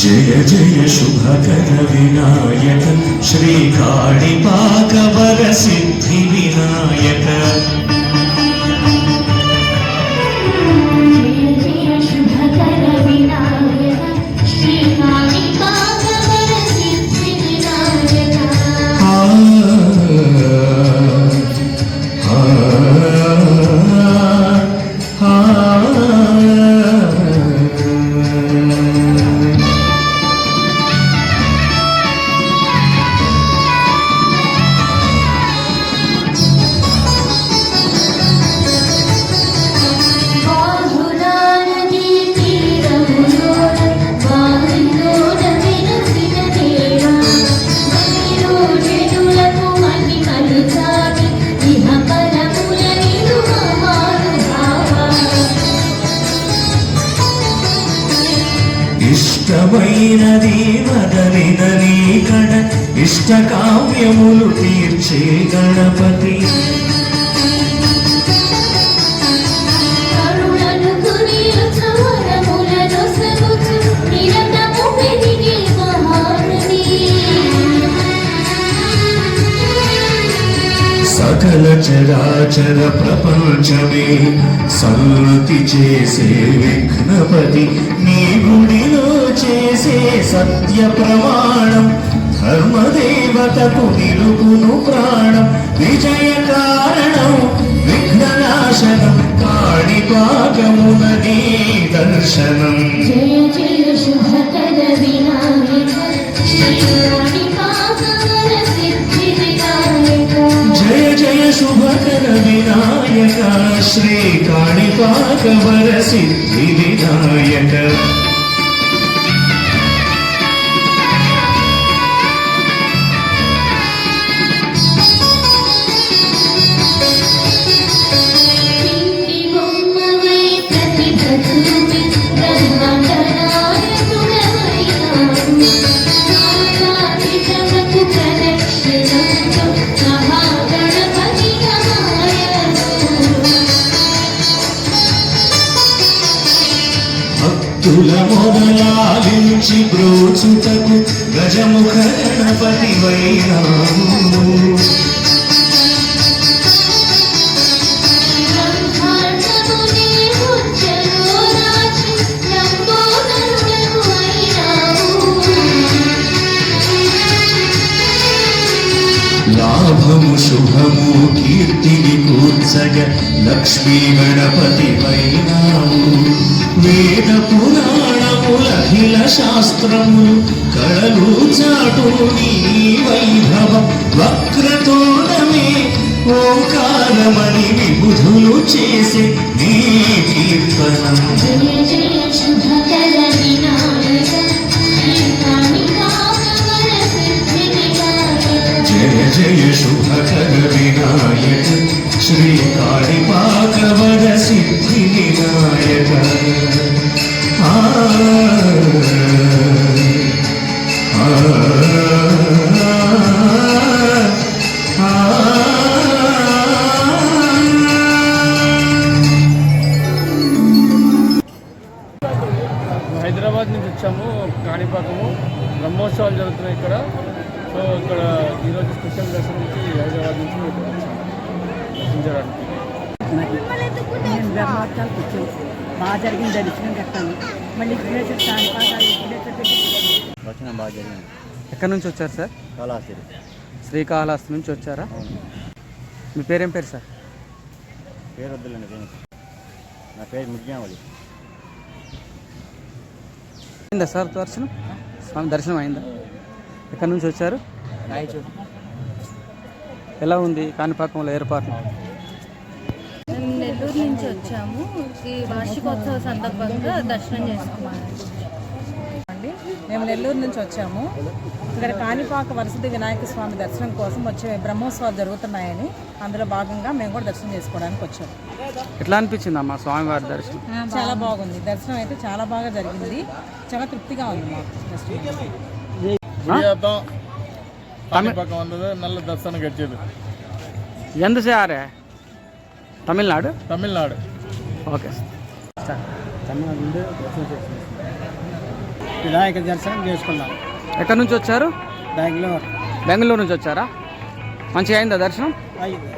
జయ జయ శుభకర వినాయక శ్రీకాళిపాకవర సిద్ధి వినాయక. ఇష్టమైనది మదనిదని కడ ఇష్ట కావ్యములు తీర్చే గణపతి. సకల చరాచర ప్రపంచమే సన్నతి చేసే విఘ్నపతి నీ గుడిలో చేసే సత్య ప్రమాణం ధర్మదేవతకు నిలుపును ప్రాణం విజయ కారణం విఘ్ననాశనం కాణిపాకమున నీ దర్శనం. జయ జయ శుభకర వినాయక శ్రీకాళికాకర సిద్ధి వినాయక జయ జయ శుభకర వినాయక శ్రీ కాణిపాకవర సిద్ధి వినాయక. భక్తుల మొదలాలించి బ్రోచుటకు గజముఖ గణపతి వైరాము సగ లక్ష్మీ గణపతి వైనావు వేద పురాణములఖిల శాస్త్రములు కళలు చాటు నీ వైభవం. వక్రతోడమే ఓంకారమణి విబుధులు చేసి నీ కీర్తనం. జయ జయ శుభకర వినాయక. శ్రీ కాళిపాకవర సిద్ధి వినాయక ఆ, హైదరాబాద్ నుంచి వచ్చాము కాణిపాకము. బ్రహ్మోత్సవాలు జరుగుతున్నాయి ఇక్కడ. సో ఇక్కడ ఈరోజు స్పెషల్ దర్శనం నుంచి హైదరాబాద్ నుంచి ఇక్కడ దర్శించడానికి నేను బ్రహ్మోత్సవాలు కూర్చోను బాగా జరిగింది. దర్శనం కట్టాను మళ్ళీ విఘ్నేశ్వర దర్శనం బాగా జరిగింది ఎక్కడి నుంచి వచ్చారు సార్? కాళహస్తి శ్రీకాళహస్తి నుంచి వచ్చారా? మీ పేరేం పేరు సార్? పేరు వద్దులేండి పేరు నా పేరు ముజ్ఞావళి అయిందా సార్ దర్శనం? స్వామి దర్శనం అయిందా? ఎక్కడి నుంచి వచ్చారు? ఎలా ఉంది కాణిపాకంలో ఏర్పాట్లు నెల్లూరు నుంచి వచ్చాము. ఈ వార్షికోత్సవ సందర్భంగా దర్శనం చేసుకున్నాము. అండి మేము నెల్లూరు నుంచి వచ్చాము. ఇక్కడ కాణిపాక వరసతి వినాయక స్వామి దర్శనం కోసం వచ్చే బ్రహ్మోత్సవాలు జరుగుతున్నాయని అందులో భాగంగా మేము కూడా దర్శనం చేసుకోవడానికి వచ్చాము. ఎట్లా అనిపించింది అమ్మా స్వామివారి దర్శనం? చాలా బాగుంది. దర్శనం అయితే చాలా బాగా జరిగింది. చాలా తృప్తిగా ఉంది మాకు దర్శనం. ఎందు సారే తమిళనాడు? తమిళనాడు. ఓకే. తమిళనాడు నుండి వినాయక దర్శనం చేసుకున్నాం ఎక్కడి నుంచి వచ్చారు? బెంగళూరు. బెంగళూరు నుంచి వచ్చారా? మంచిగా అయిందా దర్శనం? అయింది.